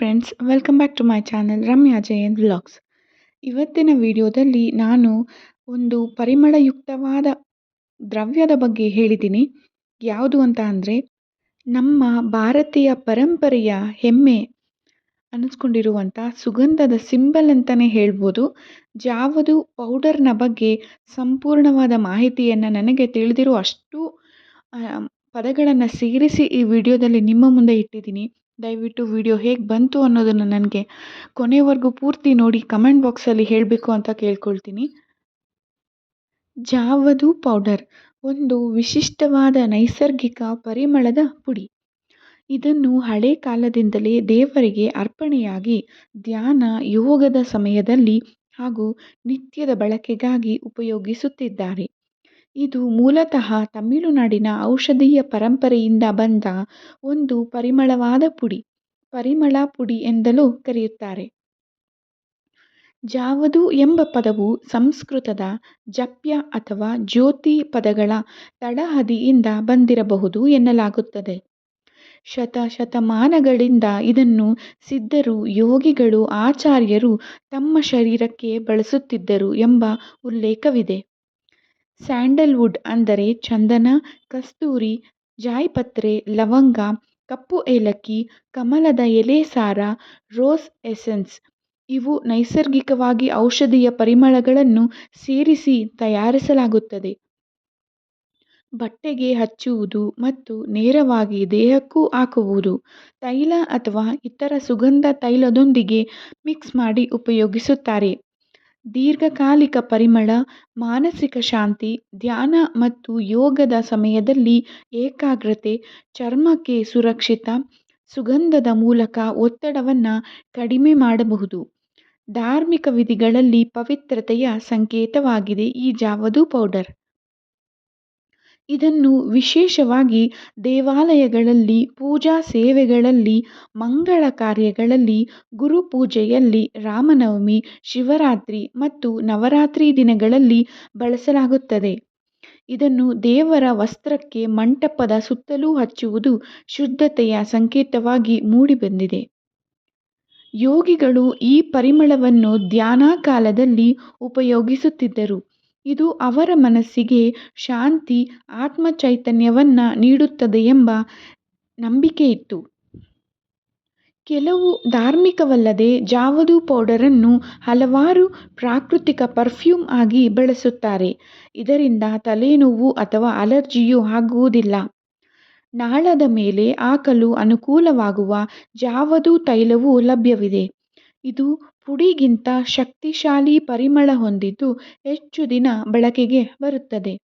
Friends welcome back to my channel Ramya Jayan vlogs ಇವತ್ತಿನ ವಿಡಿಯೋದಲ್ಲಿ ನಾನು ಒಂದು ಪರಿಮಳಯುಕ್ತವಾದ ದ್ರವ್ಯದ ಬಗ್ಗೆ ಹೇಳಿದ್ದೀನಿ. ಯಾವುದು ಅಂತ ಅಂದರೆ, ನಮ್ಮ ಭಾರತೀಯ ಪರಂಪರೆಯ ಹೆಮ್ಮೆ ಅನ್ನಿಸ್ಕೊಂಡಿರುವಂಥ ಸುಗಂಧದ ಸಿಂಬಲ್ ಅಂತಲೇ ಹೇಳ್ಬೋದು. ಜಾವದು ಪೌಡರ್ನ ಬಗ್ಗೆ ಸಂಪೂರ್ಣವಾದ ಮಾಹಿತಿಯನ್ನು ನನಗೆ ತಿಳಿದಿರೋ ಅಷ್ಟು ಪದಗಳನ್ನು ಸೇರಿಸಿ ಈ ವಿಡಿಯೋದಲ್ಲಿ ನಿಮ್ಮ ಮುಂದೆ ಇಟ್ಟಿದ್ದೀನಿ. ದಯವಿಟ್ಟು ವಿಡಿಯೋ ಹೇಗೆ ಬಂತು ಅನ್ನೋದನ್ನು ನನಗೆ ಕೊನೆವರೆಗೂ ಪೂರ್ತಿ ನೋಡಿ ಕಮೆಂಟ್ ಬಾಕ್ಸಲ್ಲಿ ಹೇಳಬೇಕು ಅಂತ ಕೇಳ್ಕೊಳ್ತೀನಿ. ಜಾವದು ಪೌಡರ್, ಒಂದು ವಿಶಿಷ್ಟವಾದ ನೈಸರ್ಗಿಕ ಪರಿಮಳದ ಪುಡಿ. ಇದನ್ನು ಹಳೆ ಕಾಲದಿಂದಲೇ ದೇವರಿಗೆ ಅರ್ಪಣೆಯಾಗಿ ಧ್ಯಾನ, ಯೋಗದ ಸಮಯದಲ್ಲಿ ಹಾಗೂ ನಿತ್ಯದ ಬಳಕೆಗಾಗಿ ಉಪಯೋಗಿಸುತ್ತಿದ್ದಾರೆ. ಇದು ಮೂಲತಃ ತಮಿಳುನಾಡಿನ ಔಷಧೀಯ ಪರಂಪರೆಯಿಂದ ಬಂದ ಒಂದು ಪರಿಮಳವಾದ ಪುಡಿ, ಪರಿಮಳ ಪುಡಿ ಎಂದಲೂ ಕರೆಯುತ್ತಾರೆ. ಜಾವದು ಎಂಬ ಪದವು ಸಂಸ್ಕೃತದ ಜಪ್ಯ ಅಥವಾ ಜ್ಯೋತಿ ಪದಗಳ ತಳಹದಿಯಿಂದ ಬಂದಿರಬಹುದು ಎನ್ನಲಾಗುತ್ತದೆ. ಶತ ಶತಮಾನಗಳಿಂದ ಇದನ್ನು ಸಿದ್ಧರು, ಯೋಗಿಗಳು, ಆಚಾರ್ಯರು ತಮ್ಮ ಶರೀರಕ್ಕೆ ಬಳಸುತ್ತಿದ್ದರು ಎಂಬ ಉಲ್ಲೇಖವಿದೆ. ಸ್ಯಾಂಡಲ್ವುಡ್ ಅಂದರೆ ಚಂದನ, ಕಸ್ತೂರಿ, ಜಾಯಿಪತ್ರೆ, ಲವಂಗ, ಕಪ್ಪು ಏಲಕ್ಕಿ, ಕಮಲದ ಎಲೆ ಸಾರ, ರೋಸ್ ಎಸೆನ್ಸ್. ಇವು ನೈಸರ್ಗಿಕವಾಗಿ ಔಷಧೀಯ ಪರಿಮಳಗಳನ್ನು ಸೇರಿಸಿ ತಯಾರಿಸಲಾಗುತ್ತದೆ. ಬಟ್ಟೆಗೆ ಹಚ್ಚುವುದು ಮತ್ತು ನೇರವಾಗಿ ದೇಹಕ್ಕೂ ಹಾಕುವುದು, ತೈಲ ಅಥವಾ ಇತರ ಸುಗಂಧ ತೈಲದೊಂದಿಗೆ ಮಿಕ್ಸ್ ಮಾಡಿ ಉಪಯೋಗಿಸುತ್ತಾರೆ. ದೀರ್ಘಕಾಲಿಕ ಪರಿಮಳ, ಮಾನಸಿಕ ಶಾಂತಿ, ಧ್ಯಾನ ಮತ್ತು ಯೋಗದ ಸಮಯದಲ್ಲಿ ಏಕಾಗ್ರತೆ, ಚರ್ಮಕ್ಕೆ ಸುರಕ್ಷಿತ, ಸುಗಂಧದ ಮೂಲಕ ಒತ್ತಡವನ್ನು ಕಡಿಮೆ ಮಾಡಬಹುದು. ಧಾರ್ಮಿಕ ವಿಧಿಗಳಲ್ಲಿ ಪವಿತ್ರತೆಯ ಸಂಕೇತವಾಗಿದೆ ಈ ಜಾವದು ಪೌಡರ್. ಇದನ್ನು ವಿಶೇಷವಾಗಿ ದೇವಾಲಯಗಳಲ್ಲಿ, ಪೂಜಾ ಸೇವೆಗಳಲ್ಲಿ, ಮಂಗಳ ಕಾರ್ಯಗಳಲ್ಲಿ, ಗುರುಪೂಜೆಯಲ್ಲಿ, ರಾಮನವಮಿ, ಶಿವರಾತ್ರಿ ಮತ್ತು ನವರಾತ್ರಿ ದಿನಗಳಲ್ಲಿ ಬಳಸಲಾಗುತ್ತದೆ. ಇದನ್ನು ದೇವರ ವಸ್ತ್ರಕ್ಕೆ ಮಂಟಪದ ಸುತ್ತಲೂ ಹಚ್ಚುವುದು ಶುದ್ಧತೆಯ ಸಂಕೇತವಾಗಿ ಮೂಡಿಬಂದಿದೆ. ಯೋಗಿಗಳು ಈ ಪರಿಮಳವನ್ನು ಧ್ಯಾನ ಕಾಲದಲ್ಲಿ ಉಪಯೋಗಿಸುತ್ತಿದ್ದರು. ಇದು ಅವರ ಮನಸ್ಸಿಗೆ ಶಾಂತಿ ಆತ್ಮ ಚೈತನ್ಯವನ್ನು ನೀಡುತ್ತದೆ ಎಂಬ ನಂಬಿಕೆಯಿತ್ತು. ಕೆಲವು ಧಾರ್ಮಿಕವಲ್ಲದೆ ಜಾವದು ಪೌಡರನ್ನು ಹಲವಾರು ಪ್ರಾಕೃತಿಕ ಪರ್ಫ್ಯೂಮ್ ಆಗಿ ಬಳಸುತ್ತಾರೆ. ಇದರಿಂದ ತಲೆನೋವು ಅಥವಾ ಅಲರ್ಜಿಯು ಆಗುವುದಿಲ್ಲ. ನಾಳದ ಮೇಲೆ ಹಾಕಲು ಅನುಕೂಲವಾಗುವ ಜಾವದು ತೈಲವು ಲಭ್ಯವಿದೆ. ಇದು ಪುಡಿಗಿಂತ ಶಕ್ತಿಶಾಲಿ ಪರಿಮಳ ಹೊಂದಿದ್ದು ಹೆಚ್ಚು ದಿನ ಬಳಕೆಗೆ ಬರುತ್ತದೆ.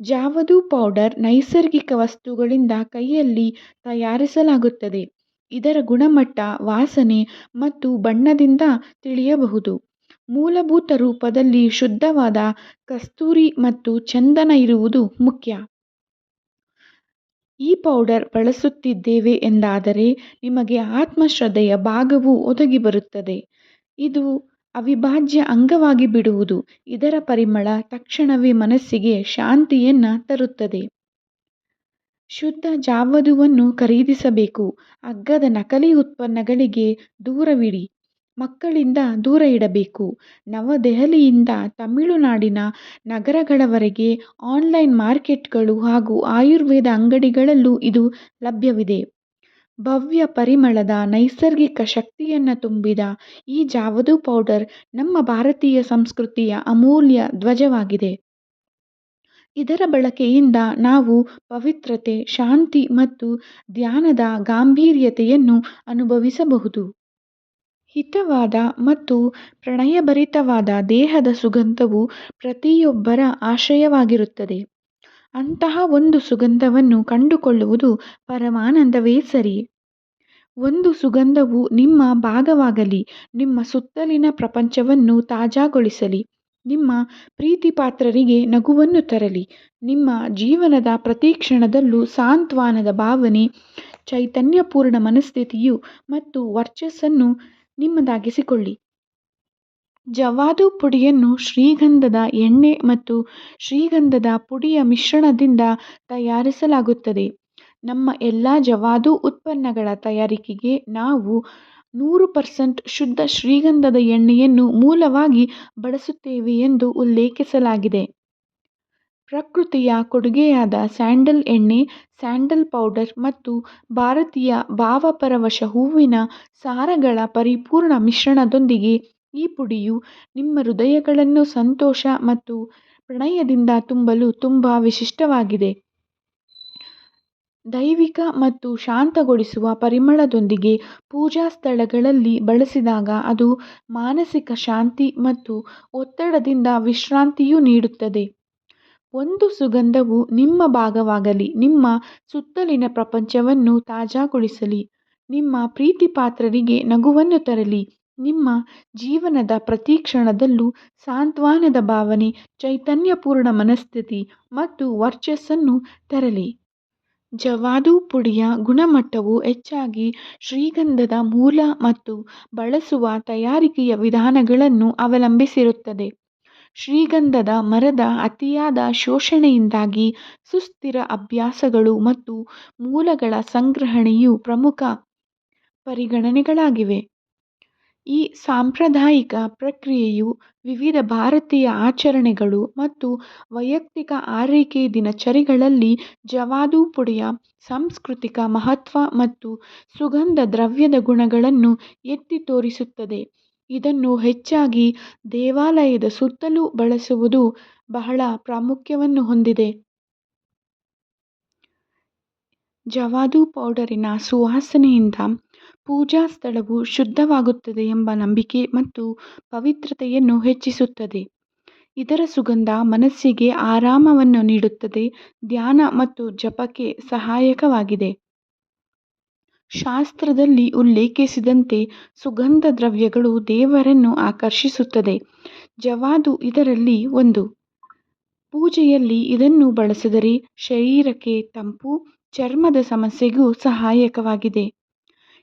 ಜಾವದು ಪೌಡರ್ ನೈಸರ್ಗಿಕ ವಸ್ತುಗಳಿಂದ ಕೈಯಲ್ಲಿ ತಯಾರಿಸಲಾಗುತ್ತದೆ. ಇದರ ಗುಣಮಟ್ಟ, ವಾಸನೆ ಮತ್ತು ಬಣ್ಣದಿಂದ ತಿಳಿಯಬಹುದು. ಮೂಲಭೂತ ರೂಪದಲ್ಲಿ ಶುದ್ಧವಾದ ಕಸ್ತೂರಿ ಮತ್ತು ಚಂದನ ಇರುವುದು ಮುಖ್ಯ. ಈ ಪೌಡರ್ ಬಳಸುತ್ತಿದ್ದೇವೆ ಎಂದಾದರೆ ನಿಮಗೆ ಆತ್ಮಶ್ರದ್ಧೆಯ ಭಾಗವೂ ಒದಗಿ ಬರುತ್ತದೆ. ಇದು ಅವಿಭಾಜ್ಯ ಅಂಗವಾಗಿ ಬಿಡುವುದು. ಇದರ ಪರಿಮಳ ತಕ್ಷಣವೇ ಮನಸ್ಸಿಗೆ ಶಾಂತಿಯನ್ನು ತರುತ್ತದೆ. ಶುದ್ಧ ಜಾವದುವನ್ನು ಖರೀದಿಸಬೇಕು. ಅಗ್ಗದ ನಕಲಿ ಉತ್ಪನ್ನಗಳಿಗೆ ದೂರವಿಡಿ. ಮಕ್ಕಳಿಂದ ದೂರ ಇಡಬೇಕು. ನವದೆಹಲಿಯಿಂದ ತಮಿಳುನಾಡಿನ ನಗರಗಳವರೆಗೆ ಆನ್ಲೈನ್ ಮಾರ್ಕೆಟ್ಗಳು ಹಾಗೂ ಆಯುರ್ವೇದ ಅಂಗಡಿಗಳಲ್ಲೂ ಇದು ಲಭ್ಯವಿದೆ. ಭವ್ಯ ಪರಿಮಳದ ನೈಸರ್ಗಿಕ ಶಕ್ತಿಯನ್ನು ತುಂಬಿದ ಈ ಜಾವದು ಪೌಡರ್ ನಮ್ಮ ಭಾರತೀಯ ಸಂಸ್ಕೃತಿಯ ಅಮೂಲ್ಯ ಧ್ವಜವಾಗಿದೆ. ಇದರ ಬಳಕೆಯಿಂದ ನಾವು ಪವಿತ್ರತೆ, ಶಾಂತಿ ಮತ್ತು ಧ್ಯಾನದ ಗಾಂಭೀರ್ಯತೆಯನ್ನು ಅನುಭವಿಸಬಹುದು. ಹಿತವಾದ ಮತ್ತು ಪ್ರಣಯಭರಿತವಾದ ದೇಹದ ಸುಗಂಧವು ಪ್ರತಿಯೊಬ್ಬರ ಆಶಯವಾಗಿರುತ್ತದೆ ಅಂತಹ ಒಂದು ಸುಗಂಧವನ್ನು ಕಂಡುಕೊಳ್ಳುವುದು ಪರಮಾನಂದವೇ ಸರಿ. ಒಂದು ಸುಗಂಧವು ನಿಮ್ಮ ಭಾಗವಾಗಲಿ, ನಿಮ್ಮ ಸುತ್ತಲಿನ ಪ್ರಪಂಚವನ್ನು ತಾಜಾಗೊಳಿಸಲಿ, ನಿಮ್ಮ ಪ್ರೀತಿಪಾತ್ರರಿಗೆ ನಗುವನ್ನು ತರಲಿ, ನಿಮ್ಮ ಜೀವನದ ಪ್ರತಿ ಕ್ಷಣದಲ್ಲೂ ಸಾಂತ್ವನದ ಭಾವನೆ, ಚೈತನ್ಯಪೂರ್ಣ ಮನಸ್ಥಿತಿಯು ಮತ್ತು ವರ್ಚಸ್ಸನ್ನು ನಿಮ್ಮದಾಗಿಸಿಕೊಳ್ಳಿ. ಜವಾದು ಪುಡಿಯನ್ನು ಶ್ರೀಗಂಧದ ಎಣ್ಣೆ ಮತ್ತು ಶ್ರೀಗಂಧದ ಪುಡಿಯ ಮಿಶ್ರಣದಿಂದ ತಯಾರಿಸಲಾಗುತ್ತದೆ. ನಮ್ಮ ಎಲ್ಲ ಜವಾದು ಉತ್ಪನ್ನಗಳ ತಯಾರಿಕೆಗೆ ನಾವು ನೂರು ಪರ್ಸೆಂಟ್ ಶುದ್ಧ ಶ್ರೀಗಂಧದ ಎಣ್ಣೆಯನ್ನು ಮೂಲವಾಗಿ ಬಳಸುತ್ತೇವೆ ಎಂದು ಉಲ್ಲೇಖಿಸಲಾಗಿದೆ. ಪ್ರಕೃತಿಯ ಕೊಡುಗೆಯಾದ ಸ್ಯಾಂಡಲ್ ಎಣ್ಣೆ, ಸ್ಯಾಂಡಲ್ ಪೌಡರ್ ಮತ್ತು ಭಾರತೀಯ ಭಾವಪರವಶ ಹೂವಿನ ಸಾರಗಳ ಪರಿಪೂರ್ಣ ಮಿಶ್ರಣದೊಂದಿಗೆ ಈ ಪುಡಿಯು ನಿಮ್ಮ ಹೃದಯಗಳನ್ನು ಸಂತೋಷ ಮತ್ತು ಪ್ರಣಯದಿಂದ ತುಂಬಲು ತುಂಬ ವಿಶಿಷ್ಟವಾಗಿದೆ. ದೈವಿಕ ಮತ್ತು ಶಾಂತಗೊಳಿಸುವ ಪರಿಮಳದೊಂದಿಗೆ ಪೂಜಾ ಸ್ಥಳಗಳಲ್ಲಿ ಬಳಸಿದಾಗ ಅದು ಮಾನಸಿಕ ಶಾಂತಿ ಮತ್ತು ಒತ್ತಡದಿಂದ ವಿಶ್ರಾಂತಿಯೂ ನೀಡುತ್ತದೆ. ಒಂದು ಸುಗಂಧವು ನಿಮ್ಮ ಭಾಗವಾಗಲಿ, ನಿಮ್ಮ ಸುತ್ತಲಿನ ಪ್ರಪಂಚವನ್ನು ತಾಜಾಗೊಳಿಸಲಿ, ನಿಮ್ಮ ಪ್ರೀತಿಪಾತ್ರರಿಗೆ ನಗುವನ್ನು ತರಲಿ. ನಿಮ್ಮ ಜೀವನದ ಪ್ರತಿ ಕ್ಷಣದಲ್ಲೂ ಸಾಂತ್ವನದ ಭಾವನೆ, ಚೈತನ್ಯಪೂರ್ಣ ಮನಸ್ಥಿತಿ ಮತ್ತು ವರ್ಚಸ್ಸನ್ನು ತರಲಿ. ಜವಾದು ಪುಡಿಯ ಗುಣಮಟ್ಟವು ಹೆಚ್ಚಾಗಿ ಶ್ರೀಗಂಧದ ಮೂಲ ಮತ್ತು ಬಳಸುವ ತಯಾರಿಕೆಯ ವಿಧಾನಗಳನ್ನು ಅವಲಂಬಿಸಿರುತ್ತದೆ. ಶ್ರೀಗಂಧದ ಮರದ ಅತಿಯಾದ ಶೋಷಣೆಯಿಂದಾಗಿ ಸುಸ್ಥಿರ ಅಭ್ಯಾಸಗಳು ಮತ್ತು ಮೂಲಗಳ ಸಂಗ್ರಹಣೆಯು ಪ್ರಮುಖ ಪರಿಗಣನೆಗಳಾಗಿವೆ. ಈ ಸಾಂಪ್ರದಾಯಿಕ ಪ್ರಕ್ರಿಯೆಯು ವಿವಿಧ ಭಾರತೀಯ ಆಚರಣೆಗಳು ಮತ್ತು ವೈಯಕ್ತಿಕ ಆರೈಕೆ ದಿನಚರಿಗಳಲ್ಲಿ ಜವಾದು ಪುಡಿಯ ಸಾಂಸ್ಕೃತಿಕ ಮಹತ್ವ ಮತ್ತು ಸುಗಂಧ ದ್ರವ್ಯದ ಗುಣಗಳನ್ನು ಎತ್ತಿ ತೋರಿಸುತ್ತದೆ. ಇದನ್ನು ಹೆಚ್ಚಾಗಿ ದೇವಾಲಯದ ಸುತ್ತಲೂ ಬಳಸುವುದು ಬಹಳ ಪ್ರಾಮುಖ್ಯವನ್ನು ಹೊಂದಿದೆ. ಜವಾದು ಪೌಡರಿನ ಸುವಾಸನೆಯಿಂದ ಪೂಜಾ ಸ್ಥಳವು ಶುದ್ಧವಾಗುತ್ತದೆ ಎಂಬ ನಂಬಿಕೆ ಮತ್ತು ಪವಿತ್ರತೆಯನ್ನು ಹೆಚ್ಚಿಸುತ್ತದೆ. ಇದರ ಸುಗಂಧ ಮನಸ್ಸಿಗೆ ಆರಾಮವನ್ನು ನೀಡುತ್ತದೆ, ಧ್ಯಾನ ಮತ್ತು ಜಪಕ್ಕೆ ಸಹಾಯಕವಾಗಿದೆ. ಶಾಸ್ತ್ರದಲ್ಲಿ ಉಲ್ಲೇಖಿಸಿದಂತೆ ಸುಗಂಧ ದ್ರವ್ಯಗಳು ದೇವರನ್ನು ಆಕರ್ಷಿಸುತ್ತದೆ. ಜವಾದು ಇದರಲ್ಲಿ ಒಂದು. ಪೂಜೆಯಲ್ಲಿ ಇದನ್ನು ಬಳಸಿದರೆ ಶರೀರಕ್ಕೆ ತಂಪು, ಚರ್ಮದ ಸಮಸ್ಯೆಗೂ ಸಹಾಯಕವಾಗಿದೆ.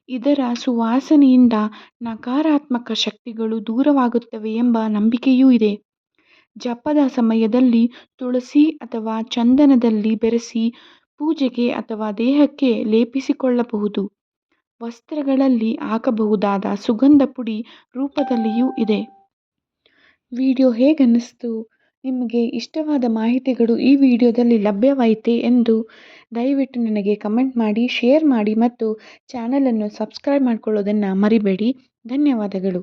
ಇದರ ಸುವಾಸನೆಯಿಂದ ನಕಾರಾತ್ಮಕ ಶಕ್ತಿಗಳು ದೂರವಾಗುತ್ತವೆ ಎಂಬ ನಂಬಿಕೆಯೂ ಇದೆ. ಜಪದ ಸಮಯದಲ್ಲಿ ತುಳಸಿ ಅಥವಾ ಚಂದನದಲ್ಲಿ ಬೆರೆಸಿ ಪೂಜೆಗೆ ಅಥವಾ ದೇಹಕ್ಕೆ ಲೇಪಿಸಿಕೊಳ್ಳಬಹುದು. ವಸ್ತ್ರಗಳಲ್ಲಿ ಹಾಕಬಹುದಾದ ಸುಗಂಧ ಪುಡಿ ರೂಪದಲ್ಲಿಯೂ ಇದೆ. ವಿಡಿಯೋ ಹೇಗನ್ನಿಸ್ತು? ನಿಮಗೆ ಇಷ್ಟವಾದ ಮಾಹಿತಿಗಳು ಈ ವಿಡಿಯೋದಲ್ಲಿ ಲಭ್ಯವಾಯಿತೆ ಎಂದು ದಯವಿಟ್ಟು ನನಗೆ ಕಮೆಂಟ್ ಮಾಡಿ, ಶೇರ್ ಮಾಡಿ ಮತ್ತು ಚಾನಲನ್ನು ಸಬ್ಸ್ಕ್ರೈಬ್ ಮಾಡಿಕೊಳ್ಳೋದನ್ನು ಮರಿಬೇಡಿ. ಧನ್ಯವಾದಗಳು.